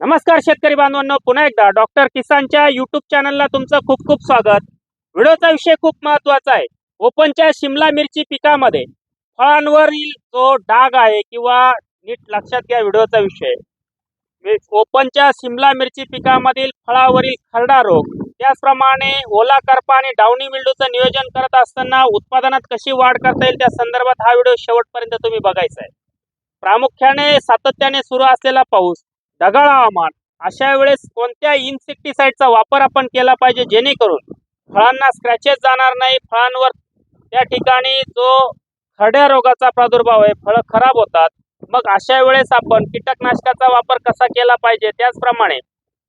नमस्कार शेतकरी बांधवांनो पुन्हा एकदा डॉक्टर किसानच्या युट्यूब चॅनलला तुमचं खूप खूप स्वागत. व्हिडिओचा विषय खूप महत्त्वाचा आहे. ओपनच्या शिमला मिरची पिकामध्ये फळांवरील जो डाग आहे किंवा नीट लक्षात घ्या व्हिडिओचा विषय. ओपनच्या शिमला मिरची पिकामधील फळावरील खरडा रोग त्याचप्रमाणे ओला करपा आणि डावणी मिल्डूचं नियोजन करत असताना उत्पादनात कशी वाढ करता येईल त्या संदर्भात हा व्हिडिओ शेवटपर्यंत तुम्ही बघायचा आहे. प्रामुख्याने सातत्याने सुरू असलेला पाऊस ढगाळ हवामान अशा वेळेस कोणत्या इन्सेक्टिसाइडचा वापर आपण केला पाहिजे? जेणेकरून फळांना स्क्रॅचेस जाणार नाही. फळांवर त्या ठिकाणी जो खड्या रोगाचा प्रादुर्भाव आहे फळं खराब होतात. मग अशा वेळेस आपण कीटकनाशकाचा वापर कसा केला पाहिजे? त्याचप्रमाणे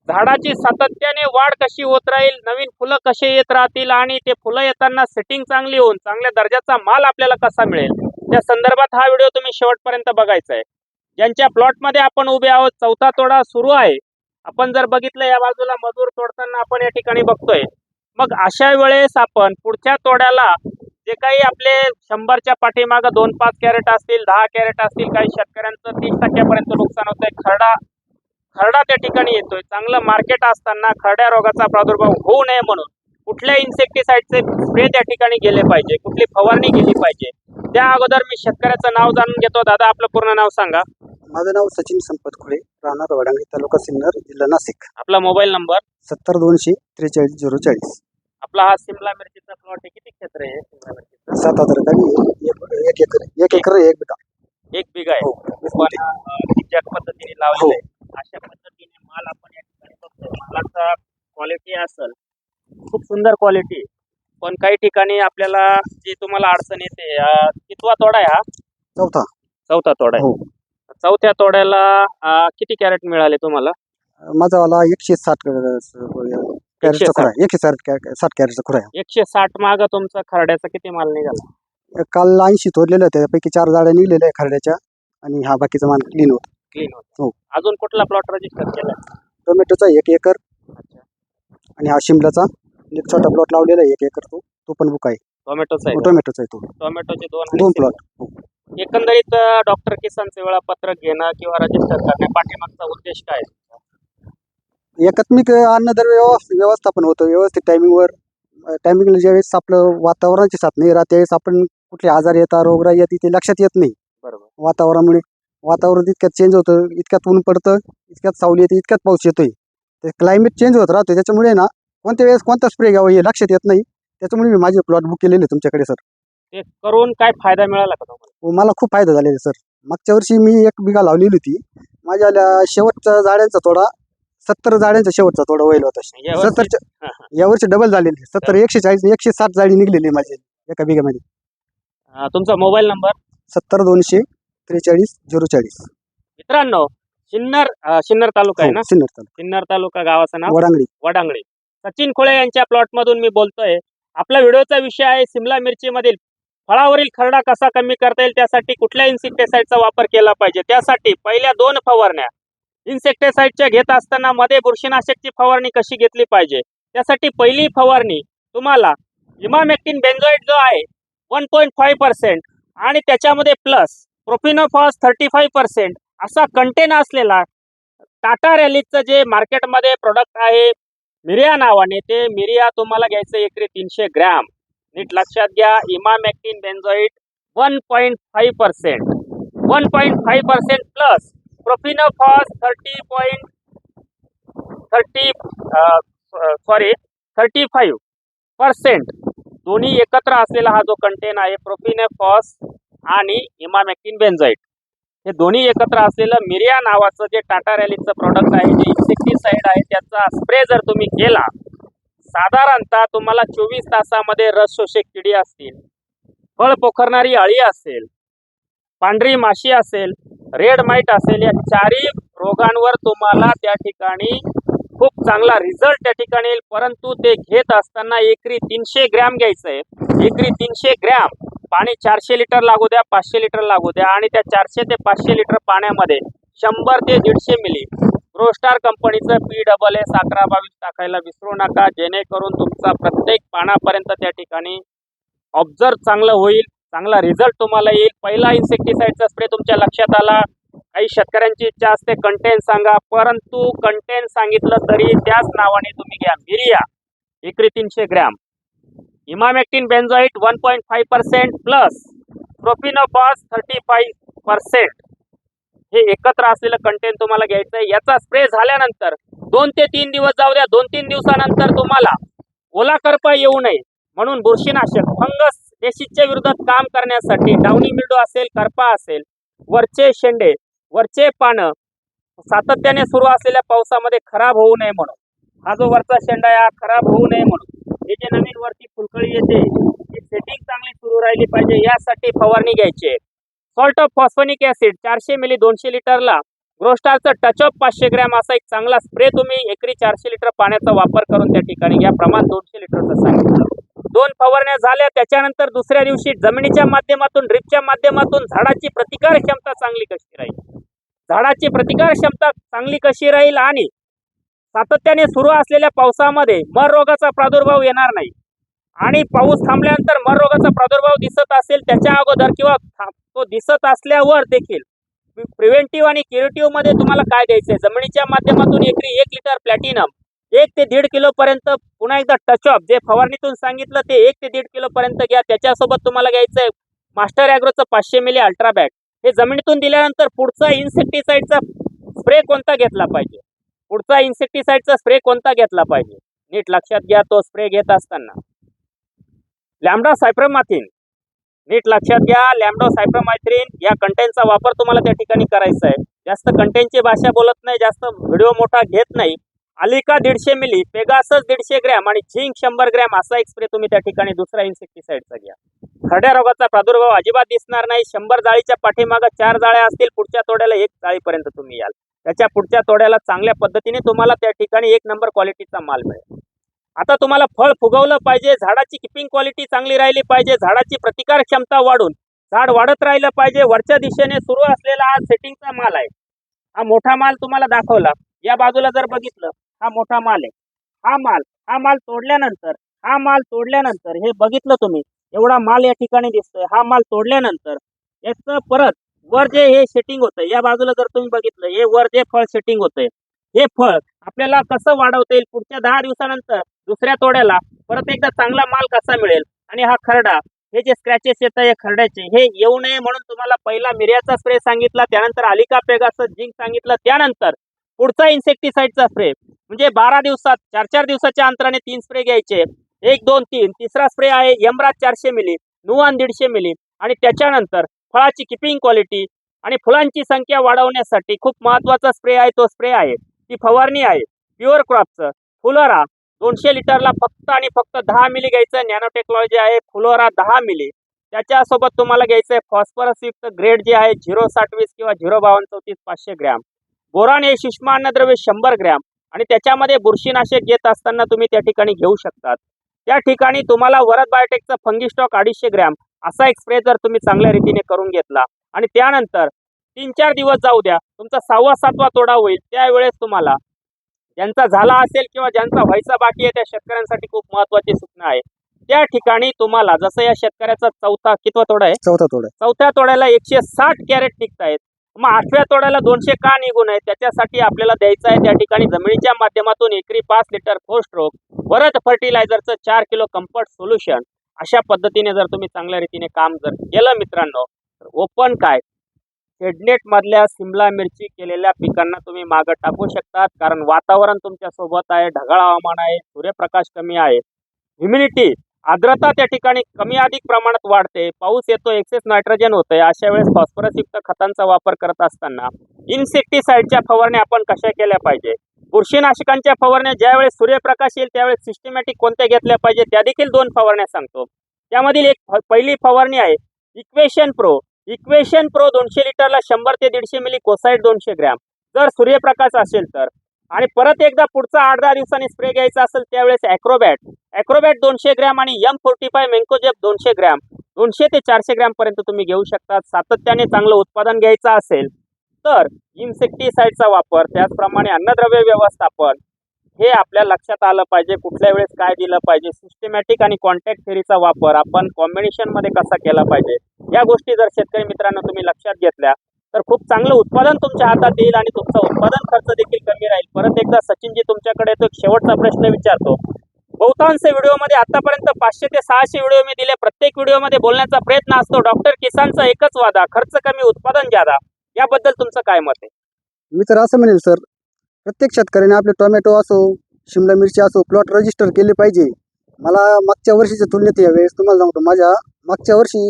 झाडाची सातत्याने वाढ कशी होत राहील? नवीन फुलं कसे येत राहतील? आणि ते फुलं येताना सेटिंग चांगली होऊन चांगल्या दर्जाचा माल आपल्याला कसा मिळेल? त्या संदर्भात हा व्हिडिओ तुम्ही शेवटपर्यंत बघायचा आहे. ज्यांच्या प्लॉटमध्ये आपण उभे आहोत चौथा तोडा सुरू आहे. आपण जर बघितलं या बाजूला मजूर तोडताना आपण या ठिकाणी बघतोय. मग अशा वेळेस आपण पुढच्या तोड्याला जे काही आपले शंभरच्या पाठीमागं दोन पाच कॅरेट असतील दहा कॅरेट असतील काही शेतकऱ्यांचं तीस टक्क्यापर्यंत नुकसान होतंय. खरडा खरडा त्या ठिकाणी येतोय. चांगलं मार्केट असताना खरड्या रोगाचा प्रादुर्भाव होऊ नये म्हणून कुठल्या इन्सेक्टिसाइडचे स्प्रे त्या ठिकाणी गेले पाहिजे कुठली फवारणी गेली पाहिजे. त्या अगोदर मी शेतकऱ्याचं नाव जाणून घेतो. दादा आपलं पूर्ण नाव सांगा. माझं नाव सचिन संपत खुळे राहणार वडांगी तालुका सिन्नर जिल्हा नाशिक. आपला मोबाईल नंबर? सत्तर दोनशे त्रेचाळीस झिरो चाळीस. आपला हा शिमला मिरचीचा प्लॉट आहे. किती क्षेत्र आहे? मिरचीचं सात हजार एक एक एकर एक एकर एक बिघा. एक बिघा आहे. हो. पण अं, ज्या पद्धतीने लावलेलं आहे अशा पद्धतीने माल आपण या ठिकाणी बघतो मालाचा क्वालिटी असेल खूप सुंदर क्वालिटी पण काही ठिकाणी आपल्याला जी तुम्हाला अडचण येते अं, कितवा तोडा आहे हा? चौथा. चौथा तोडा आहे. हो. चौथ्या तोड्याला अं, किती कॅरेट मिळाले तुम्हाला? माझा वाला एकशे साठ कॅरेटचा खुरा आहे एकशे साठ कॅ- साठ कॅरेटचा खुरा एकशे साठ माग तुमचा खरड्याचा किती माल निघाला? आहे काल ऐंशी तोडलेले होते. त्यापैकी चार जाड्या निघलेल्या आहे खरड्याच्या आणि हा बाकीचा माल क्लीन होत. क्लीन हो. होत अजून कुठला प्लॉट रजिस्टर केला टोमॅटोचा एक एकर आणि हा शिमलाचा. एक छोटा प्लॉट लावलेला आहे एक एकर तो. तो पण बुक आहे. टोमॅटोचा आहे टोमॅटोचा आहे तो. टोमॅटोचे दोन दोन प्लॉट एकंदरीत डॉक्टर किसानचे वेळापत्रक घेणं किंवा रजिस्टर करणे पाठीमागचा उद्देश काय? आहे? एकात्मिक अन्नदर व्यवस्थ व्यवस्थापन होतं. व्यवस्थित टायमिंगवर टायमिंगला ज्यावेळेस आपलं वातावरणाची साथ नाही राहत त्यावेळेस आपण कुठले आजार येतात रोगराई येते ते लक्षात येत नाही. बरोबर. वातावरणामुळे वातावरण इतक्यात चेंज होतं इतक्यात ऊन पडतं इतक्यात सावली येते इतक्यात पाऊस येतोय. ते क्लायमेट चेंज होत राहतो त्याच्यामुळे ना कोणत्या वेळेस कोणता स्प्रे घ्यावा हे लक्षात येत नाही. त्याच्यामुळे मी माझे प्लॉट बुक केलेले तुमच्याकडे सर ते करून काय फायदा मिळाला का तुम्हाला? व मला खूप फायदा झालेला सर मागच्या वर्षी मी एक बिघा लावलेली होती. माझ्या ल्या- शेवटचा जाड्यांचा तोडा सत्तर जाड्यांचा शेवटचा तोडा व्हायला होता. यावर्षी- सत्तरच्या हा, हा. यावर्षी डबल झालेली सत्तर एकशे चाळीस एकशे साठ जाळी निघलेली माझी एका बिघामध्ये. अं, तुमचा मोबाईल नंबर? सत्तर दोनशे त्रेचाळीस झिरो चाळीस. मित्रांनो सिन्नर अं, सिन्नर तालुका आहे ना? हो, सिन्नर तालुका. सिन्नर तालुका गावाचं नाव? वडांगडी. वडांगळे सचिन खोळे यांच्या प्लॉट मधून मी बोलतोय आपला व्हिडिओचा विषय आहे सिमला मिरची मधील फळावरील खरडा कसा कमी करता येईल त्यासाठी कुठल्या इन्सेक्टिसाइडचा वापर केला पाहिजे? त्यासाठी पहिल्या दोन फवारण्या. इन्सेक्टिसाइडच्या घेत असताना मध्ये बुरशीनाशकची फवारणी कशी घेतली पाहिजे? त्यासाठी पहिली फवारणी तुम्हाला इमामेक्टिन बेंजॉइड जो आहे वन पॉईंट फाईव्ह पर्सेंट आणि त्याच्यामध्ये plus profenofos thirty five percent असा कंटेन असलेला टाटा रॅलीचं जे मार्केटमध्ये प्रोडक्ट आहे मिरिया नावाने ते मिरिया तुम्हाला घ्यायचं एकरी तीनशे ग्रॅम. नीट लक्षात घ्या emamectin benzoate one point five percent. One point five percent plus profenofos thirty point thirty sorry thirty five percent. दोन्ही एकत्र असलेला हा जो कंटेन आहे प्रोफिनेफॉस आणि इमामॅक्टिन बेन्झॉइट हे दोन्ही एकत्र असलेलं मिरिया नावाचं जे टाटा रॅलीचं प्रॉडक्ट आहे जे इन्सेक्टिसाइड आहे त्याचा स्प्रे जर तुम्ही केला साधारणतः तुम्हाला चोवीस तासामध्ये रस शोषक किडी असतील फळ पोखरणारी अळी असेल पांढरी माशी असेल रेड माईट असेल या चारही रोगांवर तुम्हाला त्या ठिकाणी खूप चांगला रिझल्ट त्या ठिकाणी येईल. परंतु ते घेत असताना एकरी तीनशे ग्रॅम घ्यायचं आहे एकरी तीनशे ग्रॅम पाणी चारशे लिटर लागू द्या पाचशे लिटर लागू द्या आणि त्या चारशे ते पाचशे लिटर पाण्यामध्ये शंभर ते दीडशे मिली प्रोस्टार कंपनीचं पी डबल एस अकरा बावीस टाकायला विसरू नका. जेणेकरून तुमचा प्रत्येक पानापर्यंत त्या ठिकाणी ऑब्झर्व चांगलं होईल चांगला रिझल्ट तुम्हाला येईल. पहिला इन्सेक्टिसाईडचा स्प्रे तुमच्या लक्षात आला. काही शेतकऱ्यांची इच्छा असते कंटेंट सांगा. परंतु कंटेंट सांगितलं तरी त्याच नावाने तुम्ही घ्या. मिरिया एकरी तीनशे gram. Emamectin benzoate one point five percent plus profenofos thirty five percent हे एकत्र असलेलं कंटेंट तुम्हाला घ्यायचं आहे. याचा स्प्रे झाल्यानंतर दोन ते तीन दिवस जाऊ द्या. दोन तीन दिवसानंतर तुम्हाला ओला करपा येऊ नये. म्हणून बुरशीनाशक फंगस देशीच्या विरोधात काम करण्यासाठी डावणी मिल्डो असेल करपा असेल वरचे शेंडे वरचे पानं सातत्याने सुरू असलेल्या पावसामध्ये खराब होऊ नये म्हणून. हा जो वरचा शेंडा आहे हा खराब होऊ नये म्हणून. हे जे नवीन वरती फुलकळी येते सेटिंग चांगली सुरू राहिली पाहिजे यासाठी फवारणी घ्यायची. आहे सॉल्ट ऑफ फॉस्फोनिक ऍसिड चारशे मिली दोनशे लिटरला. ग्रोस्टारचं टच ऑफ पाचशे ग्रॅम असा एक चांगला स्प्रे तुम्ही एकरी चारशे लिटर पाण्याचा वापर करून त्या ठिकाणी या प्रमाण दोनशे लिटरचं सांगितलं दोन फवारण्या झाल्या त्याच्यानंतर दुसऱ्या दिवशी जमिनीच्या माध्यमातून ड्रिपच्या माध्यमातून झाडाची प्रतिकार क्षमता चांगली कशी राहील? झाडाची प्रतिकार क्षमता चांगली कशी राहील आणि सातत्याने सुरू असलेल्या पावसामध्ये मर रोगाचा प्रादुर्भाव येणार नाही. आणि पाऊस थांबल्यानंतर मर रोगाचा प्रादुर्भाव दिसत असेल त्याच्या अगोदर किंवा तो दिसत असल्यावर देखील प्रिव्हेंटिव्ह आणि क्युरेटिव्हमध्ये तुम्हाला काय द्यायचंय? जमिनीच्या माध्यमातून एकरी एक लिटर प्लॅटिनम एक ते दीड किलो पर्यंत पुन्हा एकदा टच ऑफ जे फवारणीतून सांगितलं ते एक ते दीड किलो पर्यंत घ्या. त्याच्यासोबत तुम्हाला घ्यायचंय मास्टर अॅग्रोचं पाचशे मिली अल्ट्राबॅग. हे जमिनीतून दिल्यानंतर पुढचा इन्सेक्टिसाइडचा स्प्रे कोणता घेतला पाहिजे? पुढचा इन्सेक्टिसाइडचा स्प्रे कोणता घेतला पाहिजे? नीट लक्षात घ्या तो स्प्रे घेत असताना. लॅमडा सायप्रमाथिन नीट लक्षात घ्या लॅमडो सायप्रमायथ्रिन या कंटेंटचा वापर तुम्हाला त्या ठिकाणी करायचा आहे. जास्त कंटेंटची भाषा बोलत नाही जास्त व्हिडिओ मोठा घेत नाही. अलिका दीडशे मिली पेगासस दीडशे ग्रॅम आणि झिंक शंभर ग्रॅम असा एक स्प्रे तुम्ही त्या ठिकाणी दुसरा इन्सेक्टिसाइडचा घ्या. खरड्या रोगाचा प्रादुर्भाव अजिबात दिसणार नाही. शंभर जाळीच्या पाठीमागं चार जाळ्या असतील पुढच्या तोड्याला एक जाळीपर्यंत तुम्ही याल. त्याच्या पुढच्या तोड्याला चांगल्या पद्धतीने तुम्हाला त्या ठिकाणी एक नंबर क्वालिटीचा माल मिळेल. आता तुम्हाला फळ फुगवलं पाहिजे झाडाची किपिंग क्वालिटी चांगली राहिली पाहिजे झाडाची प्रतिकार क्षमता वाढून झाड वाढत राहिलं पाहिजे वरच्या दिशेने सुरू असलेला हा सेटिंगचा माल आहे. हा मोठा माल तुम्हाला दाखवला. या बाजूला जर बघितलं हा मोठा माल आहे. हा माल हा माल तोडल्यानंतर हा माल तोडल्यानंतर हे बघितलं तुम्ही एवढा माल या ठिकाणी दिसतोय. हा माल तोडल्यानंतर याचं परत वर जे हे सेटिंग होतं या बाजूला जर तुम्ही बघितलं हे वर जे फळ सेटिंग होतंय हे फळ आपल्याला कसं वाढवता येईल पुढच्या दहा दिवसानंतर दुसऱ्या तोड्याला परत एकदा चांगला माल कसा मिळेल? आणि हा खरडा हे जे स्क्रॅचेस येत आहे खरड्याचे हे येऊ नये म्हणून तुम्हाला पहिला मिर्याचा स्प्रे सांगितला त्यानंतर अलिका पेगाचं जिंक सांगितलं त्यानंतर पुढचा इन्सेक्टिसाइडचा स्प्रे म्हणजे बारा दिवसात चार चार दिवसाच्या अंतराने तीन स्प्रे घ्यायचे. एक दोन तीन तिसरा स्प्रे आहे यमराज चारशे मिली नुआन दीडशे मिली आणि त्याच्यानंतर फळाची किपिंग क्वालिटी आणि फुलांची संख्या वाढवण्यासाठी खूप महत्त्वाचा स्प्रे आहे तो स्प्रे आहे. ती फवारणी आहे. प्युअर क्रॉपचं फुलोरा दोनशे लिटरला फक्त आणि फक्त दहा मिली घ्यायचं. नॅनो टेक्नॉलॉजी आहे फुलोरा दहा मिली त्याच्यासोबत तुम्हाला घ्यायचं आहे फॉस्फरस युक्त ग्रेड जे आहे झिरो साठवीस किंवा झिरो बावन्न चौतीस पाचशे ग्रॅम. बोरान हे सूक्ष्म अन्नद्रव्य शंभर ग्रॅम. आणि त्याच्यामध्ये बुरशीनाशक घेत असताना तुम्ही त्या ठिकाणी घेऊ शकतात. त्या ठिकाणी तुम्हाला वरद बायोटेकचा फंगी स्टॉक अडीचशे ग्रॅम असा एक स्प्रे जर तुम्ही चांगल्या रीतीने करून घेतला. आणि त्यानंतर तीन चार दिवस जाऊ द्या. तुमचा सहावा सातवा तोडा होईल. त्यावेळेस तुम्हाला ज्यांचा झाला असेल किंवा ज्यांचा व्हायचा बाकी आहे त्या शेतकऱ्यांसाठी खूप महत्वाची सूचना आहे. त्या ठिकाणी तुम्हाला जसं या शेतकऱ्याचा चौथा कितवा तोडा आहे? चौथा तोडा चौथ्या तोड्याला एकशे साठ कॅरेट निघतायत मग आठव्या तोड्याला दोनशे का निघून आहे त्याच्यासाठी आपल्याला द्यायचं आहे त्या ठिकाणी. जमिनीच्या माध्यमातून एकरी पाच लिटर फोर स्ट्रोक परत फर्टिलायझरचं चार किलो कम्फर्ट सोल्युशन अशा पद्धतीने जर तुम्ही चांगल्या रीतीने काम जर केलं मित्रांनो तर ओपन काय? हेडनेट मधल्या सिमला मिरची केलेल्या पिकांना तुम्ही मागं टाकू शकतात. कारण वातावरण तुमच्यासोबत आहे ढगाळ हवामान आहे सूर्यप्रकाश कमी आहे. ह्युमिनिटी आर्द्रता त्या ठिकाणी कमी अधिक प्रमाणात वाढते. पाऊस येतो एक्सेस नायट्रोजन होतंय. अशा वेळेस फॉस्फरसयुक्त खतांचा वापर करत असताना इन्सेक्टिसाइडच्या फवारण्या आपण कशा केल्या पाहिजे? बुरशीनाशकांच्या फवारण्या ज्यावेळेस सूर्यप्रकाश येईल त्यावेळेस सिस्टमॅटिक कोणत्या घेतल्या पाहिजे? त्या देखील दोन फवारण्या सांगतो. त्यामधील एक पहिली फवारणी आहे इक्वेशन प्रो इक्वेशन प्रो दोनशे लिटरला शंभर ते दीडशे मिली कोसाईड दोनशे ग्रॅम. जर सूर्यप्रकाश असेल तर आणि परत एकदा पुढचा आठ दहा दिवसांनी स्प्रे घ्यायचा असेल त्यावेळेस अॅक्रोबॅट अॅक्रोबॅट दोनशे ग्रॅम आणि यम फोर्टी फाय मेंकोजेप दोनशे ग्रॅम. दोनशे ते चारशे ग्रॅमपर्यंत तुम्ही घेऊ शकता सातत्याने चांगलं उत्पादन घ्यायचं असेल तर इन्सेक्टिसाईडचा वापर त्याचप्रमाणे अन्नद्रव्य व्यवस्थापन हे आपल्या लक्षात आलं पाहिजे. कुठल्या वेळेस काय दिलं पाहिजे? सिस्टमॅटिक आणि कॉन्टॅक्ट थेरीचा वापर आपण कॉम्बिनेशनमध्ये कसा केला पाहिजे? या गोष्टी जर शेतकरी मित्रांनो तुम्ही लक्षात घेतल्या तर खूप चांगलं उत्पादन तुमच्या हातात येईल आणि तुमचा उत्पादन खर्च देखील कमी राहील. परत एकदा सचिनजी तुमच्याकडे तो एक शेवटचा प्रश्न विचारतो. बहुतांश व्हिडिओमध्ये आतापर्यंत पाचशे ते सहाशे व्हिडिओ मी दिले. प्रत्येक व्हिडिओमध्ये बोलण्याचा प्रयत्न असतो. डॉक्टर किसानचा एकच वादा खर्च कमी उत्पादन जादा. याबद्दल तुमचं काय मत आहे? मी तर असं म्हणेल सर प्रत्येक शेतकऱ्याने आपले टोमॅटो असो शिमला मिरची असो प्लॉट रजिस्टर केले पाहिजे. मला मागच्या वर्षीच्या तुलनेत यावेळेस तुम्हाला सांगतो माझ्या मागच्या वर्षी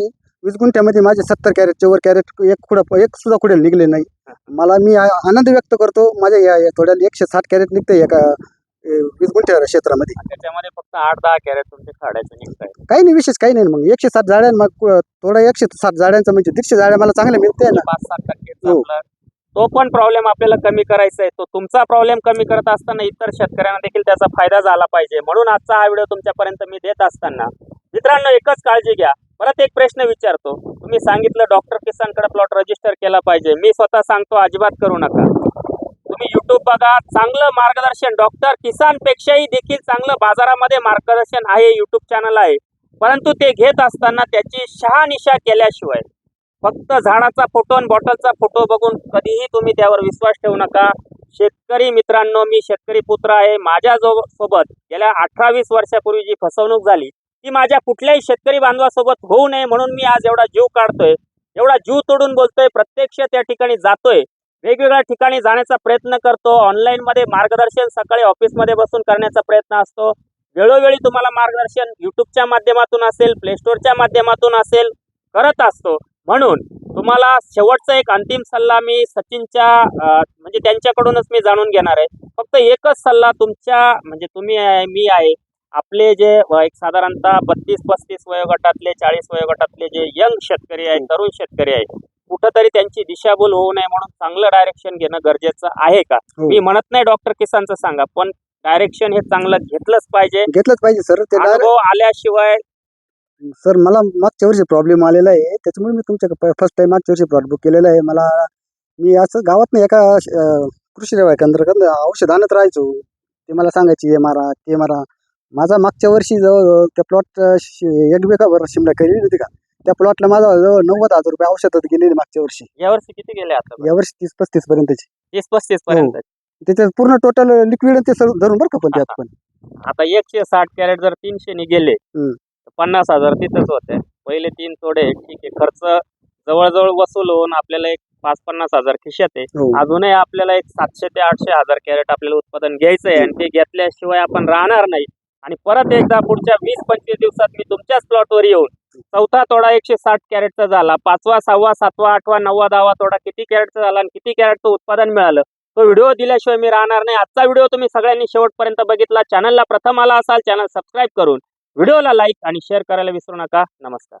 वीस गुंठ्यामध्ये माझे सत्तर कॅरेटचे वर कॅरेट एक खुडा एक सुद्धा खुडेल निघले नाही. मला मी आनंद व्यक्त करतो माझ्या या या थोड्या एकशे साठ कॅरेट निघते एका वीस गुंठ्या क्षेत्रामध्ये. त्याच्यामध्ये फक्त आठ दहा कॅरेट तुमचे काढायचे निघताय काही नाही विशेष काही नाही. मग एकशे साठ जाड्या मग थोडा एकशे साठ जाड्यांचं म्हणजे दीडशे जाड्या मला चांगल्या मिळते ना. पाच सात टक्के हो. तो पण प्रॉब्लेम आपल्याला कमी करायचा आहे. तो तुमचा प्रॉब्लेम कमी करत असताना इतर शेतकऱ्यांना देखील त्याचा फायदा झाला पाहिजे. म्हणून आजचा हा व्हिडिओ तुमच्यापर्यंत मी देत असताना मित्रांनो एकच काळजी घ्या. परत एक प्रश्न विचारतो. तुम्ही सांगितलं डॉक्टर किसानकडे प्लॉट रजिस्टर केला पाहिजे. मी स्वतः सांगतो अजिबात करू नका. तुम्ही युट्यूब बघा. चांगलं मार्गदर्शन डॉक्टर किसानपेक्षाही देखील चांगलं बाजारामध्ये मार्गदर्शन आहे युट्यूब चॅनल आहे. परंतु ते घेत असताना त्याची शहानिशा केल्याशिवाय फक्त झाडाचा फोटो आणि बॉटलचा फोटो बघून कधीही तुम्ही त्यावर विश्वास ठेवू नका. शेतकरी मित्रांनो मी शेतकरी पुत्र आहे. माझ्या जो सोबत गेल्या अठरा वीस वर्षापूर्वी जी फसवणूक झाली ती माझ्या कुठल्याही शेतकरी बांधवासोबत होऊ नये म्हणून मी आज एवढा जीव काढतोय एवढा जीव तोडून बोलतोय प्रत्यक्ष त्या ठिकाणी जातोय वेगवेगळ्या ठिकाणी जाण्याचा प्रयत्न करतो ऑनलाईन मध्ये मार्गदर्शन सकाळी ऑफिसमध्ये बसून करण्याचा प्रयत्न असतो. वेळोवेळी तुम्हाला मार्गदर्शन युट्यूबच्या माध्यमातून असेल प्ले स्टोअरच्या माध्यमातून असेल करत असतो. म्हणून तुम्हाला शेवटचा एक अंतिम सल्ला मी सचिनच्या म्हणजे त्यांच्याकडूनच मी जाणून घेणार आहे. फक्त एकच सल्ला तुमच्या म्हणजे तुम्ही आहे मी आहे आपले जे एक साधारणतः बत्तीस पस्तीस वयोगटातले चाळीस वयोगटातले जे यंग शेतकरी आहेत तरुण शेतकरी आहेत कुठंतरी त्यांची दिशाभूल होऊ नये म्हणून चांगलं डायरेक्शन घेणं गरजेचं आहे का? हो. मी म्हणत नाही डॉक्टर किसानचं सांगा पण डायरेक्शन हे चांगलं घेतलंच पाहिजे. घेतलंच पाहिजे सर. ते अनुभव आल्याशिवाय सर मला मागच्या वर्षी प्रॉब्लेम आलेला आहे. त्याच्यामुळे मी तुमच्या फर्स्ट टाइम मागच्या वर्षी प्लॉट बुक केलेला आहे. मला मी असं गावात नाही एका कृषी सेवा केंद्राकडे औषध आणत राहायचो. ते मला सांगायची हे मारा ते मारा. माझा मागच्या वर्षी जवळ त्या प्लॉट एक बेकावर शिमला केलेली होती का? त्या प्लॉटला माझा जवळ नव्वद हजार रुपये औषधात गेलेले मागच्या वर्षी. यावर्षी किती गेले आता? या वर्षी तीस पस्तीस पर्यंतची. तीस पस्तीस पर्यंत त्याच्यात पूर्ण टोटल लिक्विड ते सर धरून बरं का पण त्यात पण. आता एकशे साठ कॅरेट जर तीनशे नि गेले हम्म. तर पन्नास हजार तिथंच होते. पहिले तीन तोडे ठीक आहे खर्च जवळजवळ वसूल होऊन आपल्याला एक पाच पन्नास हजार खिशात आहे. हो. अजूनही आपल्याला एक सातशे ते आठशे हजार कॅरेट आपल्याला उत्पादन घ्यायचं आहे आणि ते घेतल्याशिवाय आपण राहणार नाही. आणि परत एकदा पुढच्या वीस पंचवीस दिवसात मी तुमच्याच प्लॉटवर येऊन चौथा तोडा एकशे साठ कॅरेटचा झाला. पाचवा सहावा सातवा आठवा नववा दहावा तोडा किती कॅरेटचा झाला आणि किती कॅरेटचं उत्पादन मिळालं? तो व्हिडिओ दिल्याशिवाय मी राहणार नाही. आजचा व्हिडिओ तुम्ही सगळ्यांनी शेवटपर्यंत बघितला. चॅनलला प्रथम आला असाल चॅनल सबस्क्राईब करून व्हिडिओला लाईक आणि शेअर करायला विसरू नका. नमस्कार.